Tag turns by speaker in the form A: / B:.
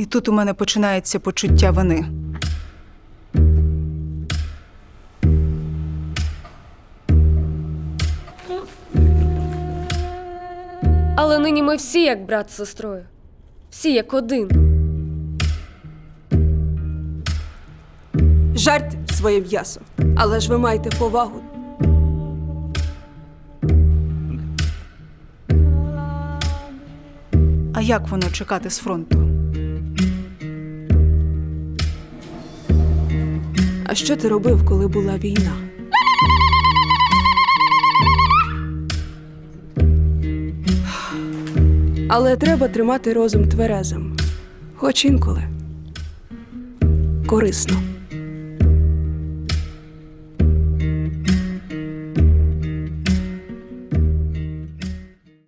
A: І тут у мене починається почуття вини.
B: Але нині ми всі як брат з сестрою. Всі як один.
C: Жарт своє м'ясо. Але ж ви маєте повагу.
A: А як воно чекати з фронту?
C: А що ти робив, коли була війна? Але треба тримати розум тверезим, хоч інколи корисно.